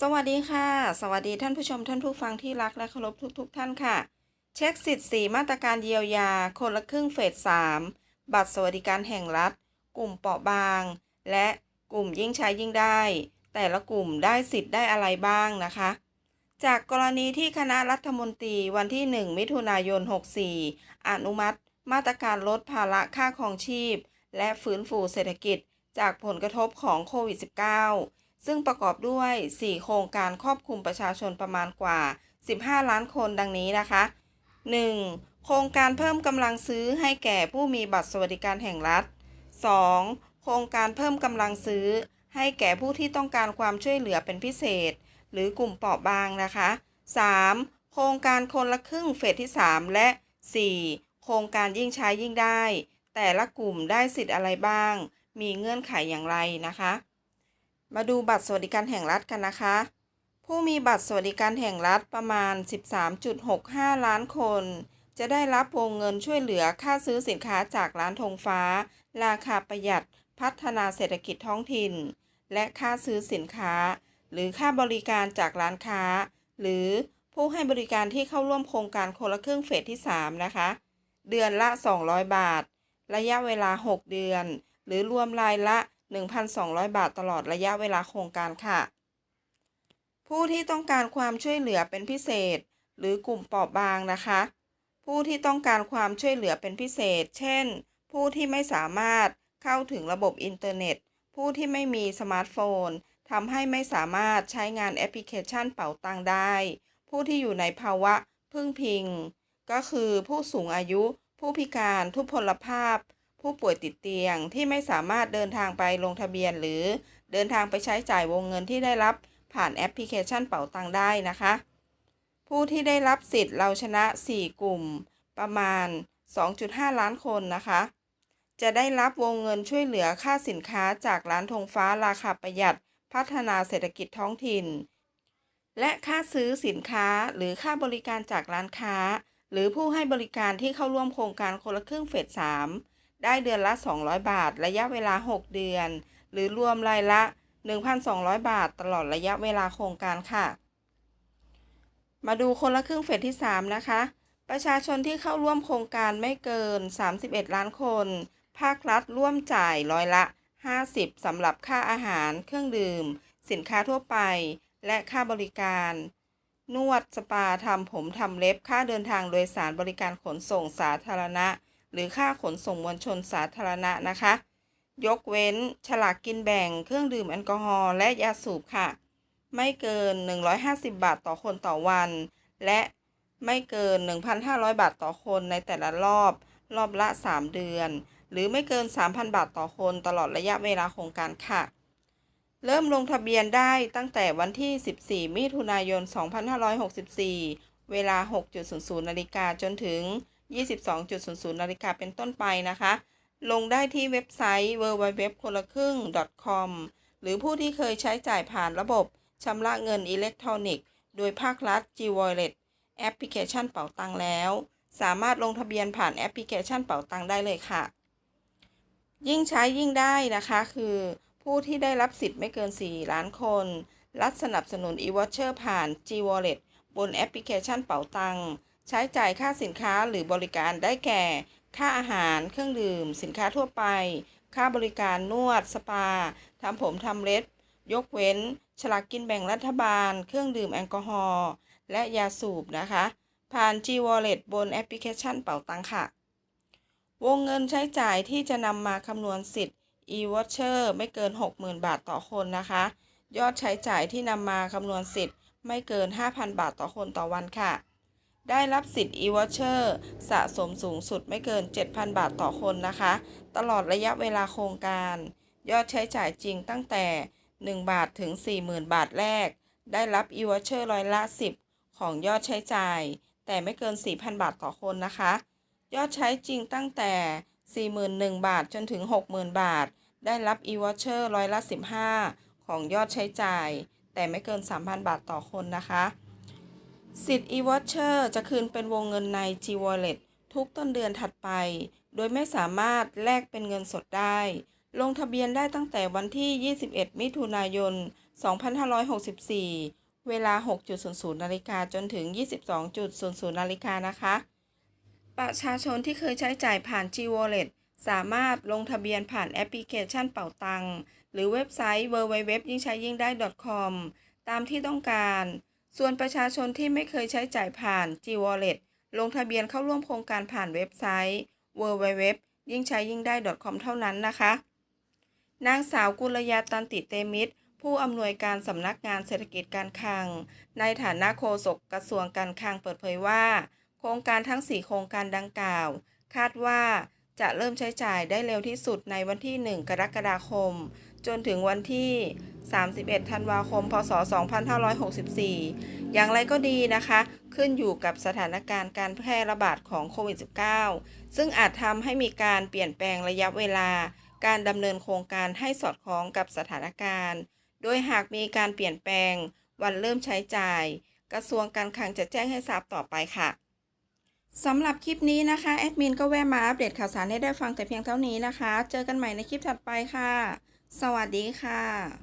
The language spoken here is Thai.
สวัสดีค่ะ สวัสดีท่านผู้ชมท่านผู้ฟังที่รักและเคารพทุกๆท่านค่ะ เช็คสิทธิ์ 4 มาตรการเยียวยา คนละครึ่งเฟส 3 บัตรสวัสดิการแห่งรัฐ กลุ่มเปราะบาง และกลุ่มยิ่งใช้ยิ่งได้ แต่ละกลุ่มได้สิทธิ์ได้อะไรบ้างนะคะ จากกรณีที่คณะรัฐมนตรีวันที่ 1 มิถุนายน 64 อนุมัติ มาตรการลดภาระค่าครองชีพ และฟื้นฟูเศรษฐกิจ จากผลกระทบของโควิด -19 ซึ่งประกอบด้วย 4 โครงการครอบคลุมประชาชนประมาณกว่า 15 ล้านคนดังนี้นะคะ 1. โครงการเพิ่มกำลังซื้อให้แก่ผู้มีบัตรสวัสดิการแห่งรัฐ 2. โครงการเพิ่มกำลังซื้อ ให้แก่ผู้ที่ต้องการความช่วยเหลือเป็นพิเศษ หรือกลุ่มเปราะบางนะคะ 3. โครงการคนละครึ่งเฟสที่ 3 และ 4. โครงการยิ่งใช้ยิ่งได้ แต่ละกลุ่มได้สิทธิ์อะไรบ้าง มีเงื่อนไขอย่างไรนะคะ มาดูบัตรสวัสดิการแห่งรัฐกันนะคะ ผู้มีบัตรสวัสดิการแห่งรัฐประมาณ 13.65 ล้านคน จะได้รับวงเงินช่วยเหลือค่าซื้อสินค้าจากร้านธงฟ้า ราคาประหยัดพัฒนาเศรษฐกิจท้องถิ่น และค่าซื้อสินค้า หรือค่าบริการจากร้านค้า หรือผู้ให้บริการที่เข้าร่วมโครงการคนละครึ่งเฟสที่ 3 นะคะ เดือนละ 200 บาท ระยะเวลา 6 เดือน หรือรวมรายละ 1,200 บาทตลอดระยะเวลาโครงการค่ะ ผู้ที่ต้องการความช่วยเหลือเป็นพิเศษ หรือกลุ่มเปราะบางนะคะ ผู้ที่ต้องการความช่วยเหลือเป็นพิเศษ เช่น ผู้ที่ไม่สามารถเข้าถึงระบบอินเทอร์เน็ต ผู้ที่ไม่มีสมาร์ทโฟนทำให้ไม่สามารถใช้งานแอปพลิเคชันเป๋าตังได้ ผู้ที่อยู่ในภาวะพึ่งพิง ก็คือผู้สูงอายุ ผู้พิการ ทุพพลภาพ ผู้ป่วยติดเตียงที่ไม่สามารถเดินทางไปลงทะเบียน หรือเดินทางไปใช้จ่ายวงเงินที่ได้รับผ่านแอปพลิเคชันเป๋าตังได้นะคะ ผู้ที่ได้รับสิทธิ์เราชนะ 4 กลุ่ม ประมาณ 2.5 ล้านคนนะคะ จะได้รับวงเงินช่วยเหลือค่าสินค้าจากร้านธงฟ้าราคาประหยัด พัฒนาเศรษฐกิจท้องถิ่น และค่าซื้อสินค้าหรือค่าบริการจากร้านค้า หรือผู้ให้บริการที่เข้าร่วมโครงการคนละครึ่งเฟส3 ได้เดือนละ 200 บาท ระยะเวลา 6 เดือน หรือรวมรายละ 1,200 บาท ตลอดระยะเวลาโครงการค่ะ มาดูคนละครึ่งเฟสที่ 3 นะคะ ประชาชนที่เข้าร่วมโครงการไม่เกิน 31 ล้านคน ภาครัฐร่วมจ่ายร้อยละ 50สำหรับค่าอาหาร เครื่องดื่ม สินค้าทั่วไป และค่าบริการ นวด สปา ทำผม ทำเล็บ ค่าเดินทางโดยสารบริการขนส่งสาธารณะ หรือค่าขนส่งมวลชนสาธารณะนะคะ ยกเว้นฉลากกินแบ่งเครื่องดื่มแอลกอฮอล์และยาสูบค่ะ ไม่เกิน 150 บาทต่อคนต่อวัน และไม่เกิน 1,500 บาทต่อคนในแต่ละรอบ รอบละ 3 เดือน หรือไม่เกิน 3,000 บาทต่อคนตลอดระยะเวลาโครงการค่ะ เริ่มลงทะเบียนได้ตั้งแต่วันที่ 14 มิถุนายน 2564 เวลา 6.00 นาฬิกาจนถึง 22.00 นาฬิกาเป็นต้นไปนะคะ ลงได้ที่เว็บไซต์ www คนละครึ่ง .com หรือผู้ที่เคยใช้จ่ายผ่านระบบชำระเงินอิเล็กทรอนิกส์ โดยภาครัฐ G-Wallet แอปพลิเคชันเป๋าตังแล้ว สามารถลงทะเบียนผ่านแอปพลิเคชันเป๋าตังได้เลยค่ะ ยิ่งใช้ยิ่งได้นะคะคือผู้ที่ได้รับสิทธิ์ไม่เกิน 4 ล้านคน รัฐสนับสนุน e-voucher ผ่าน G-Wallet บนแอปพลิเคชันเป๋าตัง ใช้จ่ายค่าสินค้าหรือบริการได้แก่ ค่าอาหารเครื่องดื่ม สินค้าทั่วไป ค่าบริการนวด สปาทำผมทำเล็บ ยกเว้น ฉลากกินแบ่งรัฐบาล เครื่องดื่มแอลกอฮอล์และยาสูบนะคะ ผ่าน G-Wallet บนแอปพลิเคชันเป๋าตังค่ะ วงเงินใช้จ่ายที่จะนำมาคำนวณสิทธิ์ e-voucher ไม่เกิน 60,000 บาทต่อคนนะคะ ยอดใช้จ่ายที่นำมาคำนวณสิทธิ์ไม่เกิน 5,000 บาทต่อคนต่อวันค่ะ ได้รับสิทธิ์ e-voucher สะสมสูงสุดไม่เกิน 7,000 บาทต่อคนนะคะ ตลอดระยะเวลาโครงการ ยอดใช้จ่ายจริงตั้งแต่ 1 บาทถึง 40,000 บาทแรก ได้รับ e-voucher ร้อยละ 10 ของยอดใช้จ่าย แต่ไม่เกิน 4,000 บาทต่อคนนะคะ ยอดใช้จริงตั้งแต่ 41,000 บาทจนถึง 60,000 บาท ได้รับ e-voucher ร้อยละ 15 ของยอดใช้จ่าย แต่ไม่เกิน 3,000 บาทต่อคนนะคะ สิทธิ์ e-voucher จะคืนเป็นวงเงินใน G-Wallet ทุกต้นเดือนถัดไป โดยไม่สามารถแลกเป็นเงินสดได้ ลงทะเบียนได้ตั้งแต่วันที่ 21 มิถุนายน 2564 เวลา 6.00 นาฬิกาจนถึง 22.00 นาฬิกานะคะ ประชาชนที่เคยใช้จ่ายผ่าน G Wallet สามารถลงทะเบียนผ่านแอปพลิเคชันเป่าตังหรือเว็บไซต์ www ยิ่งใช้ยิ่งได้ .com ตามที่ต้องการ ส่วนประชาชนที่ไม่เคยใช้จ่ายผ่าน G Wallet ลงทะเบียนเข้าร่วมโครงการผ่านเว็บไซต์ www ยิ่งใช้ยิ่งได้ .com เท่านั้นนะคะ นางสาวกุลยาตันติเตมิตร ผู้อำนวยการสำนักงานเศรษฐกิจการคลัง ในฐานะโฆษกกระทรวงการคลังเปิดเผยว่า โครงการทั้ง 4 โครงการดังกล่าว คาดว่าจะเริ่มใช้จ่ายได้เร็วที่สุดในวันที่ 1 กรกฎาคม จนถึงวันที่ 31 ธันวาคม พศ 2564 อย่างไรก็ดีนะคะ ขึ้นอยู่กับสถานการณ์การแพร่ระบาดของโควิด -19 ซึ่งอาจทำให้มีการเปลี่ยนแปลงระยะเวลา การดำเนินโครงการให้สอดคล้องกับสถานการณ์ โดยหากมีการเปลี่ยนแปลง วันเริ่มใช้จ่าย กระทรวงการคลังจะแจ้งให้ทราบต่อไปค่ะสำหรับคลิปนี้นะคะ แอดมินก็แวะมาอัปเดตข่าวสารให้ได้ฟังแต่เพียงเท่านี้นะคะ เจอกันใหม่ในคลิปถัดไปค่ะ สวัสดีค่ะ